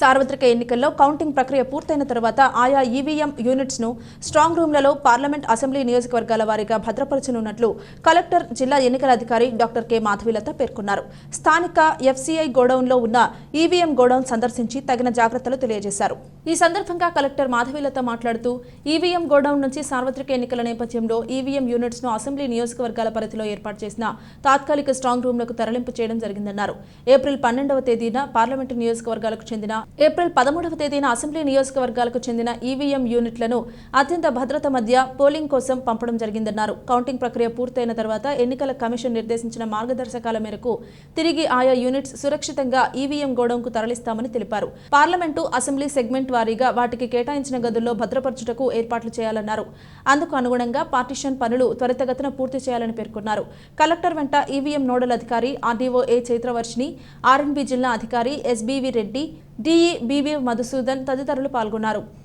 సార్వత్రిక ఎన్నికల్లో కౌంటింగ్ ప్రక్రియ పూర్తయిన తర్వాత ఆయా ఈవీఎం యూనిట్స్ను స్ట్రాంగ్ రూమ్లలో పార్లమెంట్ అసెంబ్లీ నియోజకవర్గాల వారీగా భద్రపరచనున్నట్లు కలెక్టర్ జిల్లా ఎన్నికల అధికారి డాక్టర్ కె మాధవిలత పేర్కొన్నారు. స్థానిక ఎఫ్సీఐ గోడౌన్లో ఉన్న ఈవీఎం గోడౌన్ సందర్శించి తగిన జాగ్రత్తలు తెలియజేశారు. ఈ సందర్భంగా కలెక్టర్ మాధవిలత మాట్లాడుతూ ఈవీఎం గోడౌన్ నుంచి సార్వత్రిక ఎన్నికల నేపథ్యంలో ఈవీఎం యూనిట్స్ను అసెంబ్లీ నియోజకవర్గాల పరిధిలో ఏర్పాటు చేసిన తాత్కాలిక స్ట్రాంగ్ రూమ్లకు తరలింపు చేయడం జరిగిందన్నారు. ఏప్రిల్ పన్నెండవ తేదీన పార్లమెంటు నియోజకవర్గాలకు చెందిన ఏప్రిల్ పదమూడవ తేదీన అసెంబ్లీ నియోజకవర్గాలకు చెందిన ఈవీఎం యూనిట్లను అత్యంత భద్రత మధ్య పోలింగ్ కోసం పంపడం జరిగిందన్నారు. కౌంటింగ్ ప్రక్రియ పూర్తయిన తర్వాత ఎన్నికల కమిషన్ నిర్దేశించిన మార్గదర్శకాల మేరకు తిరిగి ఆయా యూనిట్స్ సురక్షితంగా ఈవీఎం గోడౌన్కు తరలిస్తామని తెలిపారు. పార్లమెంటు అసెంబ్లీ సెగ్మెంట్ వారీగా వాటికి కేటాయించిన గదుల్లో భద్రపరచుటకు ఏర్పాట్లు చేయాలన్నారు. అందుకు అనుగుణంగా పార్టిషన్ పనులు త్వరితగతిన పూర్తి చేయాలని పేర్కొన్నారు. కలెక్టర్ వెంట ఈవీఎం నోడల్ అధికారి ఆర్డీఓ ఏ చైత్రవర్షిని ఆర్ఎన్బి జిల్లా అధికారి SBV Reddy DE BB Madhusudan తదితరులు పాల్గొన్నారు.